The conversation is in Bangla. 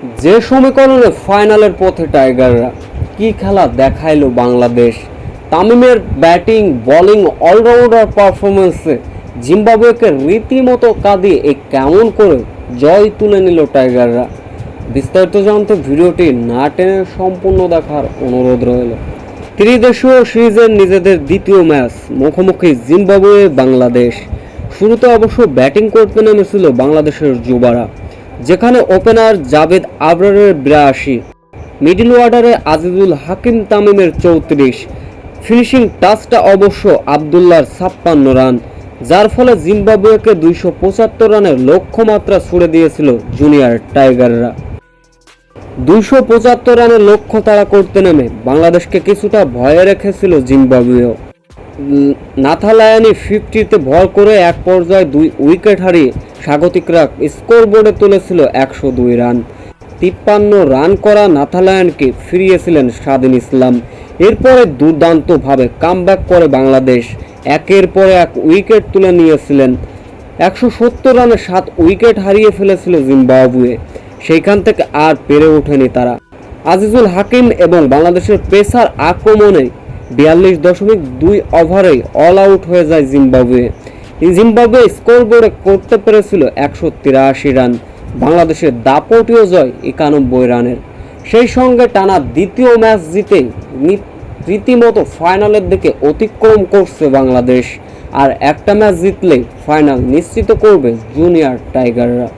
যে সমীকরণে ফাইনালের পথে টাইগাররা কি খেলা দেখাইলো বাংলাদেশ? তামিমের ব্যাটিং, বোলিং, অলরাউন্ডার পারফরমেন্সে জিম্বাবুয়েকে রীতিমতো কাঁদিয়ে এ কেমন করে জয় তুলে নিল টাইগাররা? বিস্তারিত জানতে ভিডিওটি না টেনে সম্পূর্ণ দেখার অনুরোধ রইল। ত্রিদেশীয় সিরিজের নিজেদের দ্বিতীয় ম্যাচ, মুখোমুখি জিম্বাবুয়ে বাংলাদেশ। শুরুতে অবশ্য ব্যাটিং করতে নেমেছিল বাংলাদেশের যুবারা। যেখানে ওপেনার জাভেদ আবরারের বিরাশি মিডল অর্ডারে আজিজুল হাকিম তামিমের চৌত্রিশ ফিনিশিং টাচটা অবশ্য আবদুল্লার ছাপ্পান্ন রান, যার ফলে জিম্বাবুয়েকে দুইশো পঁচাত্তর রানের লক্ষ্যমাত্রা ছুড়ে দিয়েছিল জুনিয়র টাইগাররা দুইশো পঁচাত্তর রানের লক্ষ্য তারা করতে নেমে বাংলাদেশকে কিছুটা ভয়ে রেখেছিল জিম্বাবুয়েও। নাথালায়ানি ফিফটিতে ভর করে এক পর্যায়ে দুই উইকেট হারিয়ে স্বাগতিকরা স্কোর বোর্ডে তুলেছিল একশো দুই রান। তিপ্পান্ন রান করা নাথালায়ানকে ফিরিয়েছিলেন স্বাধীন ইসলাম। এরপরে দুর্দান্তভাবে কামব্যাক করে বাংলাদেশ। একের পর এক উইকেট তুলে নিয়েছিলেন। একশো সত্তর রানে সাত উইকেট হারিয়ে ফেলেছিল জিম্বাবুয়ে। সেইখান থেকে আর পেরে ওঠেনি তারা। আজিজুল হাকিম এবং বাংলাদেশের পেসার আক্রমণে বিয়াল্লিশ দশমিক দুই ওভারে অল আউট হয়ে যায় জিম্বাবুয়ে। জিম্বাবুয়ে স্কোর বোর্ডে করতে পেরেছিল একশো তিরাশি রান। বাংলাদেশের দাপটীয় জয় একানব্বই রানের। সেই সঙ্গে টানা দ্বিতীয় ম্যাচ জিতে রীতিমতো ফাইনালের দিকে অতিক্রম করছে বাংলাদেশ। আর একটা ম্যাচ জিতলে ফাইনাল নিশ্চিত করবে জুনিয়র টাইগাররা।